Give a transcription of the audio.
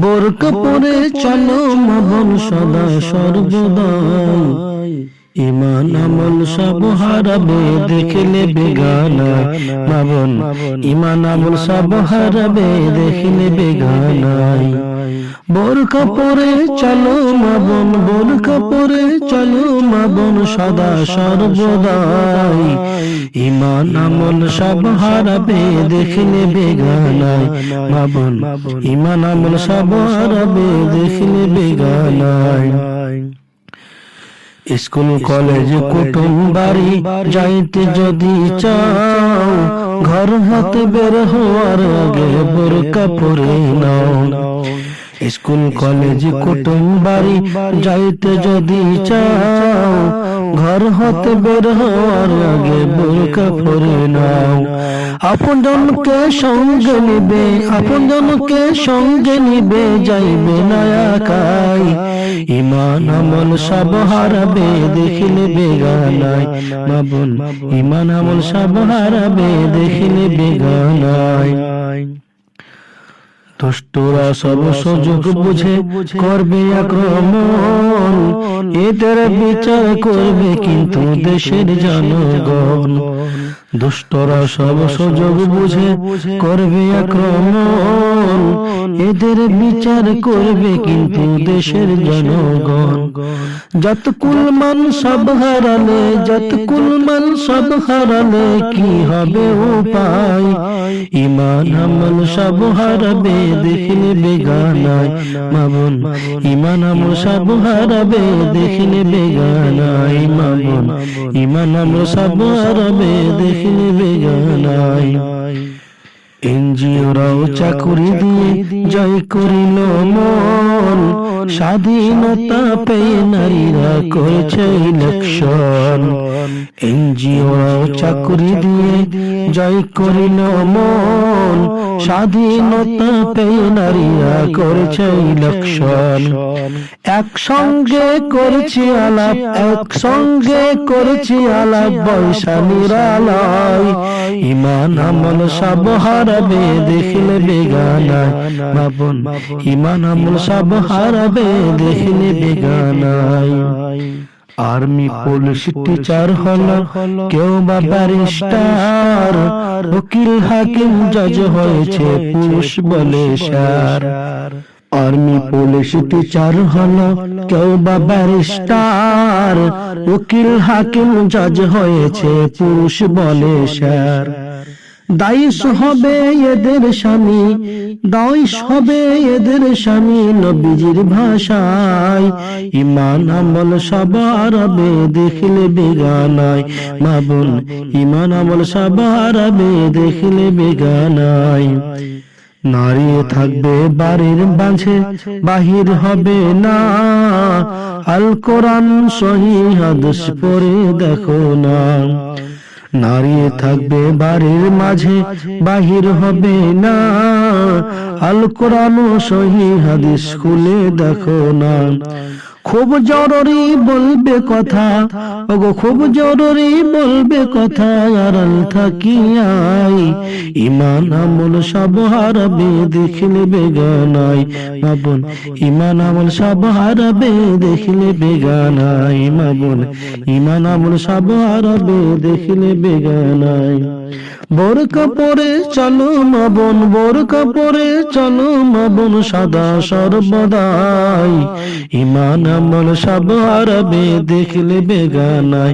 বোরকা পরে চলো মবন সদা সর্বদাই। ইমান, আমল, সব হারাবে দেখলে বেগানা। মাবন ইমান, আমল, সব হারাবে দেখলে বেগানাই। বোরকা পরে চলো মাবন বোরকা পরে চলো মাবন সদা সর্বদাই। ইমান আমল সব হারাবে দেখলে বেগানাই মাবন ইমান আমল সব হারাবে দেখলে বেগানাই স্কুল কলেজ কুটুম বাড়ি যাইতে যদি চাও ঘর হাতে বের হওয়ার আগে বোরকা পরে নাও। স্কুল কলেজ কুটুম বাড়ি যাইতে যদি চাও ঘর হতে বের হওয়ার আগে বোরকা পরে নাও। আপন জনকে সঙ্গে নিবে আপন জনকে সঙ্গে নিবে যাইবে না একাই ইমান আমল সব হারাবে দেখিলে বেগানাই মাবন ইমান আমল সব হারাবে দেখিলে বেগানাই দুষ্টরা সব সুযোগ বুঝে করবে আক্রমণ। এদের বিচার করবে কিন্তু দেশের জনগণ। দুষ্টরা সব সুযোগ বুঝে করবে আক্রমণ। এদের বিচার করবে কিন্তু দেশের জনগণ। যত কুলমান সব হারালে যত কুলমান সব হারালে কি হবে উপায়? ইমান আমল সব হারাবে দেখলে বেগানায়। মাবন ইমান আমল সব হারাবে দেখলে বেগানায়। মাবন ইমান আমল সব হারাবে দেখলে বেগানায়। এনজিওরাও চাকুরি দিয়ে জয় করিল মন। স্বাধীনতা পেয়ে নারীরা করেছে ইলেকশন এনজিওরাও চাকরি দিয়ে জয় করিল মন স্বাধীনতা পেয়ে নারীরা করেছে ইলেকশন একসঙ্গে করেছি আলাপ একসঙ্গে করেছি আলাপ বৈশালীর আলায় ইমান আমল সব হারাবে, দেখলে বেগানায়। বাবন ইমান আমল সব হারাবে, দেখলে বেগানায়। আর্মি, পুলিশ, টিচার হলো, কেউ বা ব্যারিস্টার, উকিল, হাকিম, জজ হয়েছে পুরুষ বলে সার। আর্মি পুলিশ টিচার হলো কেউ বা ব্যারিস্টার উকিল হাকিম জজ হয়েছে পুরুষ বলে স্যার হবে এদের স্বামী হবে এদের স্বামী নবীজির ভাষায় ইমান আমল সব আরবে দেখলে বেগানায় মাবুন ইমান আমল সব আরবে দেখলে বেগানায় নারী থাকবে বাড়ির বাঁধে বাহির হবে না। আল কোরআন সহি হাদিস পড়ে দেখো না। নারী থাকবে বাড়ির মাঝে বাহির হবে না। আল কোরআন সহি হাদিস খুলে দেখো না। খুব জরুরি বলবে কথা। ওগো, খুব জরুরি বলবে কথা, আড়াল থাকিয়াই ইমান আমল সব হারাবে দেখলে বেগানাই। মাবন ইমান আমল সব হারাবে দেখলে বেগানাই। মাবন ইমান আমল সব হারাবে দেখলে বেগানাই। বোরকা পরে চলো মাবন বোরকা পরে চলো মাবন সাদা সর্বদাই। ইমান আমল সব হারাবে দেখলে বেগানায়।